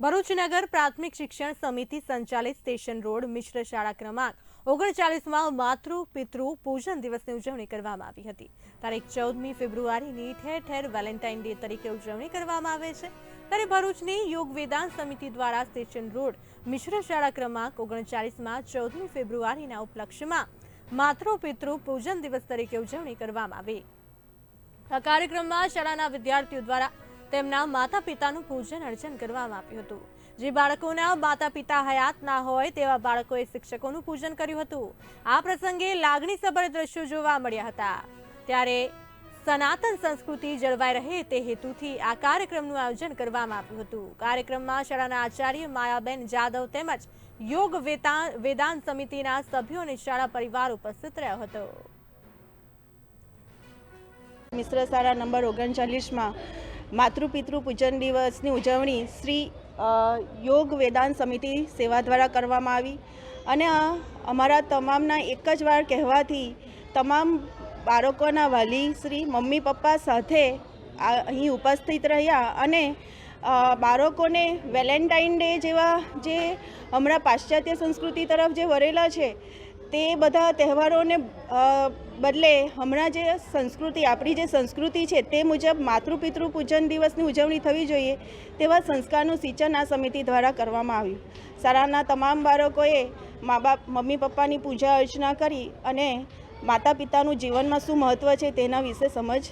ભરૂચનગર પ્રાથમિક શિક્ષણ સમિતિ સંચાલિત સ્ટેશન રોડ મિશ્ર શાળા ક્રમાંક ઓગણચાલીસમાં માતૃ, પિતૃ પૂજન દિવસની ઉજવણી કરવામાં આવી હતી. તારીખ ચૌદમી ફેબ્રુઆરીની ઠેર ઠેર વેલેન્ટાઇન ડે તરીકે ઉજવણી કરવામાં આવે છે. ત્યારે ભરૂચની યોગ વેદાંત સમિતિ દ્વારા સ્ટેશન રોડ મિશ્ર શાળા ક્રમાંક ઓગણચાલીસમાં ચૌદમી ફેબ્રુઆરીના ઉપલક્ષ્યમાં માતૃ, પિતૃ પૂજન દિવસ તરીકે ઉજવણી કરવામાં આવી. આ કાર્યક્રમમાં શાળાના વિદ્યાર્થીઓ દ્વારા તેમના માતા પિતાનું પૂજન અર્ચન કરવામાં આવ્યું હતું. જે બાળકોના માતા પિતા હયાત ના હોય તેવા બાળકોએ શિક્ષકોનું પૂજન કર્યું હતું. આ પ્રસંગે લાગણીસભર દ્રશ્યો જોવા મળ્યા હતા. ત્યારે સનાતન સંસ્કૃતિ જળવાઈ રહે તે હેતુથી આ કાર્યક્રમનું આયોજન કરવામાં આવ્યું હતું. કાર્યક્રમમાં શાળાના આચાર્ય માયાબેન જાદવ તેમજ યોગ વેદાંત સમિતિના સભ્યો અને શાળા પરિવાર ઉપસ્થિત રહ્યો હતો. મિશ્ર શાળા નંબર ઓગણચાલીસમાં માતૃપિતૃ પૂજન દિવસની ઉજવણી શ્રી યોગ વેદાંત સમિતિ સેવા દ્વારા કરવામાં આવી. અને અમારા તમામના એક જ વાર કહેવાથી તમામ બાળકોના વાલી શ્રી, મમ્મી, પપ્પા સાથે અહીં ઉપસ્થિત રહ્યા અને બાળકોને વેલેન્ટાઇન ડે જેવા જે હમણાં પાશ્ચાત્ય સંસ્કૃતિ તરફ જે વરેલા છે, તે બધા તહેવારોને બદલે હમણાં જે સંસ્કૃતિ, આપણી જે સંસ્કૃતિ છે તે મુજબ માતૃપિતૃ પૂજન દિવસની ઉજવણી થવી જોઈએ તેવા સંસ્કારનું સિંચન આ સમિતિ દ્વારા કરવામાં આવ્યું. શાળાના તમામ બાળકોએ મા બાપ, મમ્મી પપ્પાની પૂજા અર્ચના કરી અને માતા પિતાનું જીવનમાં શું મહત્ત્વ છે તેના વિશે સમજ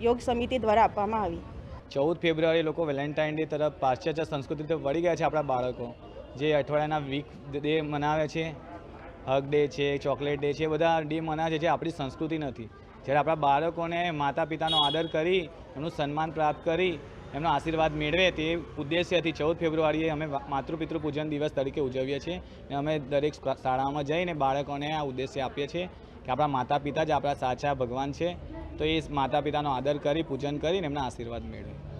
યોગ સમિતિ દ્વારા આપવામાં આવી. ચૌદ ફેબ્રુઆરી લોકો વેલેન્ટાઇન ડે તરફ પાશ્ચાત્ય સંસ્કૃતિ તરફ વળી ગયા છે આપણા બાળકો. જે અઠવાડિયાના વીક ડે મનાવે છે હગ ડે છે, ચોકલેટ ડે છે, એ બધા ડે મનાવે છે જે આપણી સંસ્કૃતિ નથી. જ્યારે આપણા બાળકોને માતા પિતાનો આદર કરી, એમનું સન્માન પ્રાપ્ત કરી, એમનો આશીર્વાદ મેળવે તે ઉદ્દેશ્યથી ચૌદ ફેબ્રુઆરીએ અમે માતૃપિતૃ પૂજન દિવસ તરીકે ઉજવીએ છીએ. અને અમે દરેક શાળામાં જઈને બાળકોને આ ઉદ્દેશ્ય આપીએ છીએ કે આપણા માતા પિતા જ આપણા સાચા ભગવાન છે. તો એ માતા પિતાનો આદર કરી, પૂજન કરીને એમના આશીર્વાદ મેળવે.